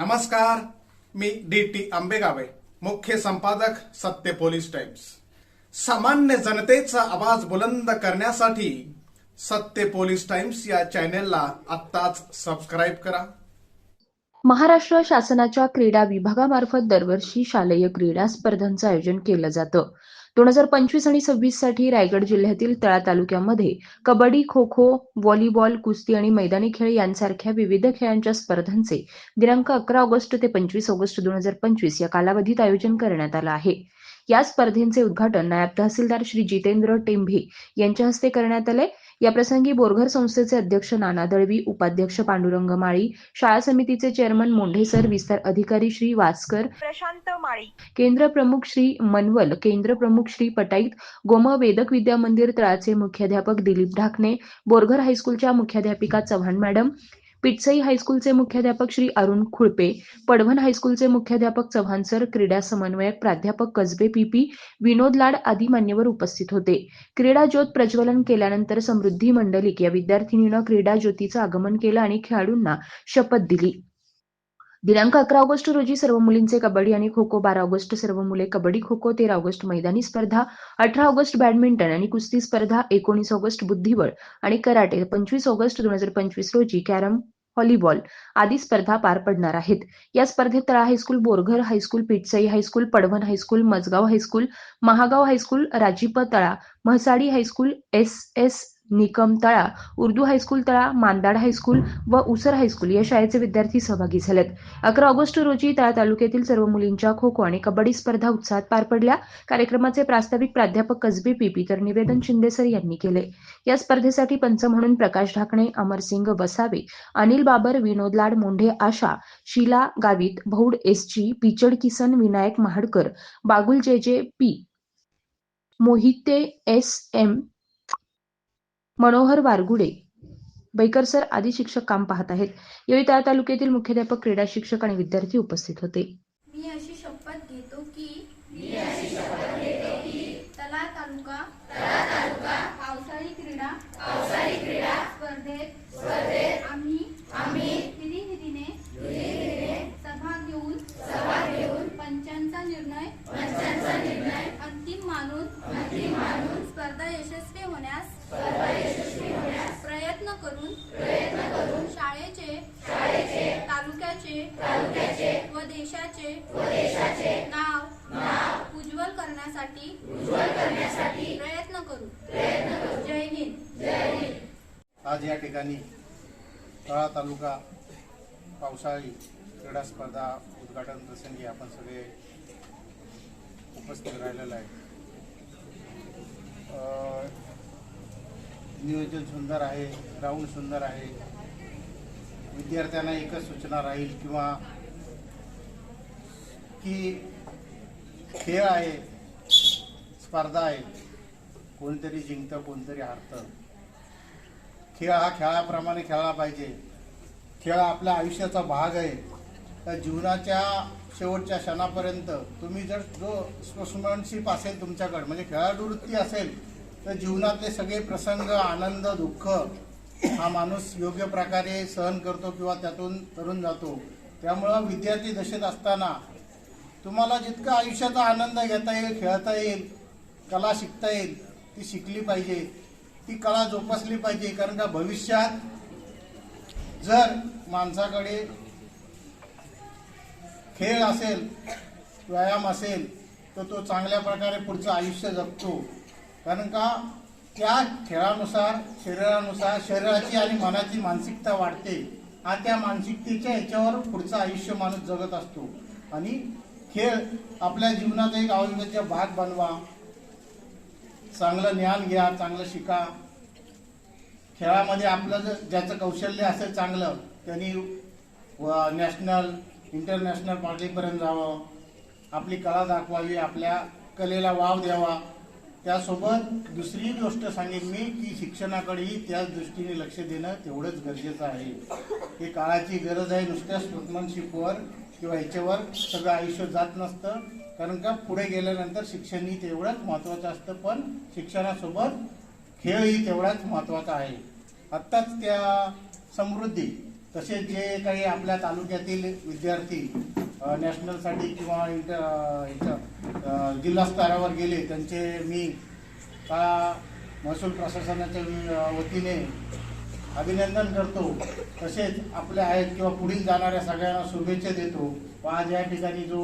नमस्कार मी D T आंबेगावे मुख्य संपादक सत्य पोलीस टाइम्स. सामान्य जनतेचा आवाज बुलंद करण्यासाठी सत्य पोलीस टाइम्स या चॅनेलला आत्ताच सबस्क्राईब करा. महाराष्ट्र शासनाच्या क्रीडा विभागामार्फत दरवर्षी शालेय क्रीडा स्पर्धांचं आयोजन केलं जातं. दोन हजार पंचवीस आणि सव्वीससाठी रायगड जिल्ह्यातील तळा तालुक्यामध्ये कबड्डी खो खो व्हॉलीबॉल कुस्ती आणि मैदानी खेळ यांसारख्या विविध खेळांच्या स्पर्धांचे दिनांक अकरा ऑगस्ट ते पंचवीस ऑगस्ट दोन हजार पंचवीस या कालावधीत आयोजन करण्यात आलं आहे. या स्पर्धेचे उद्घाटन नायब तहसीलदार श्री जितेंद्र टेंभे यांच्या हस्ते करण्यात आले याप्रसंगी बोरघर संस्थेचे अध्यक्ष नाना दळवी उपाध्यक्ष पांडुरंग माळी शाळा समितीचे चेअरमन मोंढेसर विस्तार अधिकारी श्री वासकर प्रशांत माळी. केंद्र प्रमुख श्री मनवल केंद्र प्रमुख श्री पटाईत गोम वेदक विद्या मंदिर तळाचे मुख्याध्यापक दिलीप ढाकणे बोरघर हायस्कूलच्या मुख्याध्यापिका चव्हाण मॅडम पिटसई हायस्कूलचे मुख्याध्यापक श्री अरुण खुळपे पडवण हायस्कूलचे मुख्याध्यापक चव्हाण सर क्रीडा समन्वयक प्राध्यापक कसबे पीपी विनोद लाड आदी मान्यवर उपस्थित होते. क्रीडा ज्योत प्रज्वलन केल्यानंतर समृद्धी मंडलिक या विद्यार्थिनीनं क्रीडा ज्योतीचं आगमन केलं आणि खेळाडूंना शपथ दिली. दिनांक अकरा ऑगस्ट रोजी सर्व मुलींचे कबड्डी आणि खो खो बारा ऑगस्ट सर्व मुले कबड्डी खो खो तेरा ऑगस्ट मैदानी स्पर्धा अठरा ऑगस्ट बॅडमिंटन आणि कुस्ती स्पर्धा एकोणीस ऑगस्ट बुद्धिबळ आणि कराटे पंचवीस ऑगस्ट दोन हजार पंचवीस रोजी कॅरम व्हॉलीबॉल. आदी स्पर्धा पार पडणार आहेत. या स्पर्धेत Tala high school Borghar high school Pitsai high school Padvan high school Majgaon high school Mahagaon high school Rajip Tala Mhasadi high school S S Nikam Tala Urdu high school तळा Mandad high school व उसर high school या शाळेचे विद्यार्थी सहभागी झालेत. अकरा August रोजी तळा तालुक्यातील सर्व मुलींच्या खो खो आणि कबड्डी स्पर्धा उत्साहात पार पडल्या. कार्यक्रमाचे प्रास्ताविक प्राध्यापक कसबी पीपी तर निवेदन शिंदेसर यांनी केले. या स्पर्धेसाठी पंच म्हणून Prakash Dhakne Amarsing Vasave Anil Babar Vinod Lad Mondhe Asha Sheela Gavit Bhaud S G Pichad Kisan Vinayak Mahadkar Bagul J J P Mohite S M Manohar Wargude Baikar sir आदी शिक्षक काम पाहत आहेत. यावेळी त्या तालुक्यातील मुख्याध्यापक क्रीडा शिक्षक आणि विद्यार्थी उपस्थित होते मी अशी शपथ घेतो की तला तालुका पावसाळी क्रीडा स्पर्धेत आम्ही विधिविधीने सभा घेऊन पंचांचा निर्णय अंतिम मानून स्पर्धा यशस्वी होण्यास प्रयत्न करून शाळेचे तालुक्याचे व देशाचे नाव उज्ज्वल करण्यासाठी प्रयत्न करू जय हिंद आज या ठिकाणी तळा तालुका पावसाळी क्रीडा स्पर्धा उद्घाटन प्रसंगी आपण सगळे उपस्थित राहिलेलो आहे नियोजन सुंदर आहे ग्राउंड सुंदर आहे. विद्यार्थ्यांना एकच सूचना राहील किंवा की खेळ आहे स्पर्धा आहे कोणतरी जिंकतं कोणतरी हारतं. खेळ हा खेळाप्रमाणे खेळला पाहिजे. खेळ आपल्या आयुष्याचा भाग आहे. त्या जीवनाच्या शेवटच्या क्षणापर्यंत तुम्ही जर जो स्पोर्ट्समॅनशिप असेल तुमच्याकडे म्हणजे खेळाडू वृत्ती असेल तर जीवनातले सगळे प्रसंग आनंद दुःख हा माणूस योग्य प्रकारे सहन करतो किंवा त्यातून तरुण जातो. त्यामुळं विद्यार्थी दशेत असताना तुम्हाला जितका आयुष्याचा आनंद घेता येईल खेळता येईल कला शिकता येईल ती शिकली पाहिजे. ती कला जोपासली पाहिजे कारण का भविष्यात जर माणसाकडे खेळ असेल व्यायाम असेल तर तो चांगल्या प्रकारे पुढचं आयुष्य जगतो. कारण का त्या खेळानुसार शरीरानुसार शरीराची आणि मनाची मानसिकता वाढते. आणि त्या मानसिकतेच्या ह्याच्यावर पुढचं आयुष्य माणूस जगत असतो. आणि खेळ आपल्या जीवनाचा एक अविभाज्य भाग बनवा. चांगलं ज्ञान घ्या चांगलं शिका. खेळामध्ये आपलं जर ज्याचं कौशल्य असेल चांगलं त्यांनी नॅशनल इंटरनॅशनल पार्टीपर्यंत जावं. आपली कला दाखवावी आपल्या कलेला वाव द्यावा. त्यासोबत दुसरी गोष्ट सांगेन मी की शिक्षणाकडेही त्याच दृष्टीने लक्ष देणं तेवढंच गरजेचं आहे. ही काळाची गरज आहे नुसत्या स्पोर्ट्समनशिपवर किंवा ह्याच्यावर सगळं आयुष्य जात नसतं. कारण का पुढे गेल्यानंतर शिक्षण ही तेवढंच महत्त्वाचं असतं पण शिक्षणासोबत खेळही तेवढाच महत्त्वाचा आहे. आत्ताच त्या समृद्धी तसेच जे काही आपल्या तालुक्यातील विद्यार्थी नॅशनलसाठी किंवा इंटर अ, जिल्हा स्तरावर गेले त्यांचे मी का महसूल प्रशासनाच्या वतीने अभिनंदन करतो. तसेच आपल्या आहेत किंवा पुढील जाणाऱ्या सगळ्यांना शुभेच्छा देतो. व आज या ठिकाणी जो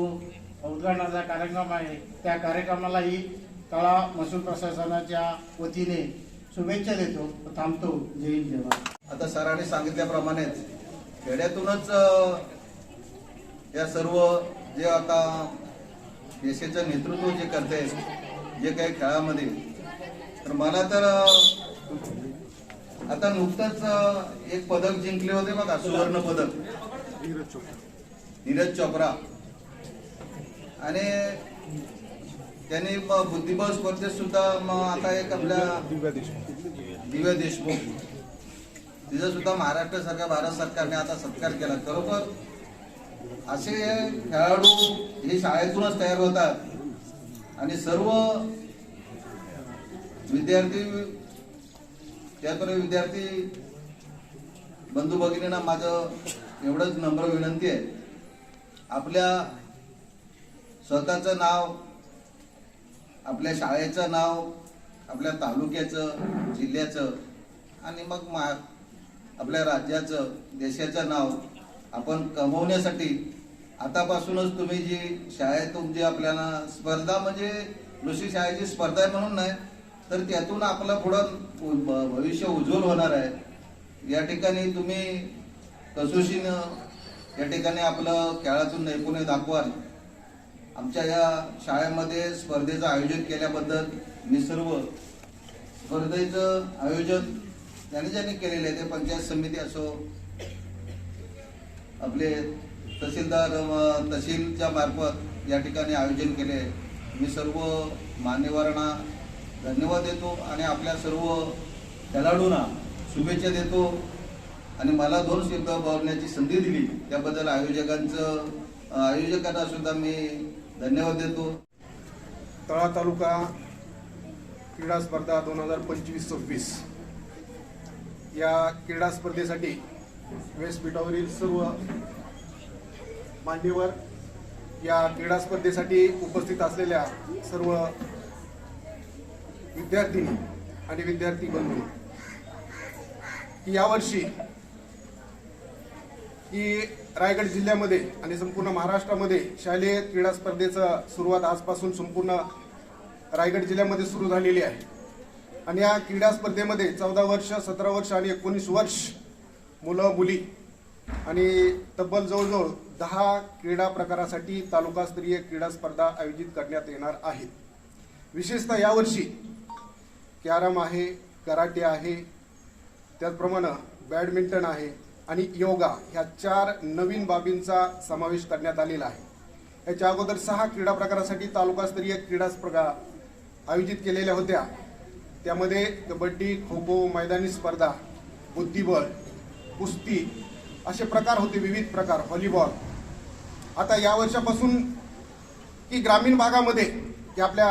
उद्घाटनाचा कार्यक्रम आहे त्या कार्यक्रमालाही तळा महसूल प्रशासनाच्या वतीने शुभेच्छा देतो थांबतो. जय हिंद जय आता सरांनी सांगितल्याप्रमाणेच खेड्यातूनच या सर्व जे आता देशाचं नेतृत्व जे करते जे काही खेळामध्ये तर मला तर आता नुकतंच एक पदक जिंकले होते बघा सुवर्ण पदक. नीरज चोप्रा. आणि त्यांनी बुद्धिबळ स्पर्धेत सुद्धा मग आता एक आपल्या दिव्या देशमुख. तिचा सुद्धा महाराष्ट्र सरकार भारत सरकारने आता सत्कार केला. खरोखर असे खेळाडू हे शाळेतूनच तयार होतात. आणि सर्व विद्यार्थी त्याचबरोबर विद्यार्थी बंधू भगिनींना माझं एवढंच नम्र विनंती आहे. आपल्या स्वतःचं नाव आपल्या शाळेचं नाव आपल्या तालुक्याचं जिल्ह्याचं आणि मग मा आपल्या राज्याचं देशाचं नाव आपण कमवण्यासाठी आतापासूनच तुम्ही जी शाळेतून जी आपल्याला स्पर्धा म्हणजे नुसती शाळेची स्पर्धा आहे म्हणून नाही तर त्यातून आपलं पुढं भविष्य उज्ज्वल होणार आहे. या ठिकाणी तुम्ही कसोशीनं या ठिकाणी आपलं खेळातून नैपुण्य दाखवाल. आमच्या या शाळेमध्ये स्पर्धेचं आयोजन केल्याबद्दल मी सर्व स्पर्धेचं आयोजन ज्याने ज्याने केलेले आहे ते पंचायत समिती असो आपले तहसीलदार तहसीलच्या मार्फत या ठिकाणी आयोजन केले मी सर्व मान्यवरांना धन्यवाद देतो आणि आपल्या सर्व खेळाडूंना शुभेच्छा देतो. आणि मला दोन शब्द बोलण्याची संधी दिली. त्याबद्दल आयोजकांचं आयोजकांना सुद्धा मी धन्यवाद देतो. तळा तालुका क्रीडा स्पर्धा दोन हजार पंचवीस सव्वीस. या क्रीडा स्पर्धेसाठी व्यासपीठावरील सर्व मान्यवर या क्रीडा स्पर्धेसाठी उपस्थित असलेल्या सर्व विद्यार्थिनी आणि विद्यार्थी बंधू. की यावर्षी की रायगड जिल्ह्यामध्ये आणि संपूर्ण महाराष्ट्रामध्ये शालेय क्रीडा स्पर्धेचं सुरुवात आजपासून संपूर्ण रायगड जिल्ह्यामध्ये सुरू झालेली आहे. आणि या क्रीडा स्पर्धेमध्ये चौदा वर्ष सतरा वर्ष आणि एकोणीस वर्ष मुलं मुली आणि तब्बल जवळजवळ दहा क्रीडा प्रकारासाठी तालुकास्तरीय क्रीडा स्पर्धा आयोजित करण्यात येणार आहेत. विशेषतः यावर्षी कॅरम आहे कराटे आहे त्याचप्रमाणे बॅडमिंटन आहे आणि योगा ह्या चार नवीन बाबींचा समावेश करण्यात आलेला आहे. याच्या अगोदर सहा क्रीडा प्रकारासाठी तालुकास्तरीय क्रीडा स्पर्धा आयोजित केलेल्या होत्या. त्यामध्ये कबड्डी खो खो मैदानी स्पर्धा बुद्धिबळ कुस्ती असे प्रकार होते विविध प्रकार व्हॉलीबॉल. आता या वर्षापासून की ग्रामीण भागामध्ये की आपल्या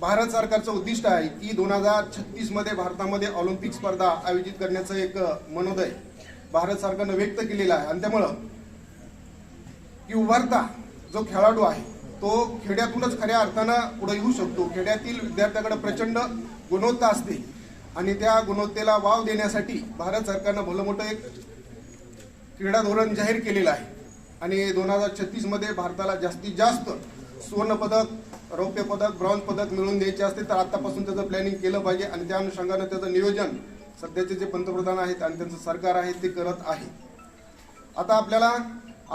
भारत सरकारचं उद्दिष्ट आहे की दोन हजार छत्तीसमध्ये भारतामध्ये ऑलिम्पिक स्पर्धा आयोजित करण्याचं एक मनोदय भारत सरकारनं व्यक्त केलेला आहे. आणि त्यामुळं की उभारता जो खेळाडू आहे तो खेड्यातूनच खऱ्या अर्थानं पुढे येऊ शकतो. खेड्यातील विद्यार्थ्याकडे प्रचंड गुणवत्ता असते आणि त्या गुणवत्तेला वाव देण्यासाठी भारत सरकारनं भलं मोठं एक क्रीडा धोरण जाहीर केलेलं आहे. आणि दोन हजार छत्तीसमध्ये भारताला जास्तीत जास्त सुवर्णपदक रौप्य पदक ब्रॉन्झ पदक मिळवून द्यायचे असते तर आतापासून त्याचं प्लॅनिंग केलं पाहिजे आणि त्या अनुषंगानं त्याचं नियोजन सध्याचे जे पंतप्रधान आहेत आणि त्यांचं सरकार आहे ते करत आहे. आता आपल्याला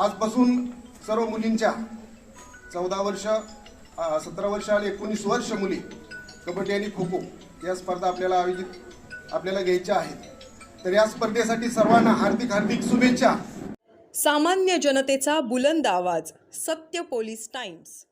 आजपासून सर्व मुलींच्या चौदा वर्ष सतरा वर्ष आणि एकोणीस वर्ष मुली कबड्डी आणि खो खो या स्पर्धा आपल्याला आयोजित आपल्याला घ्यायच्या आहेत. तर या स्पर्धेसाठी सर्वांना हार्दिक हार्दिक शुभेच्छा. सामान्य जनतेचा बुलंद आवाज सत्य पोलीस टाइम्स.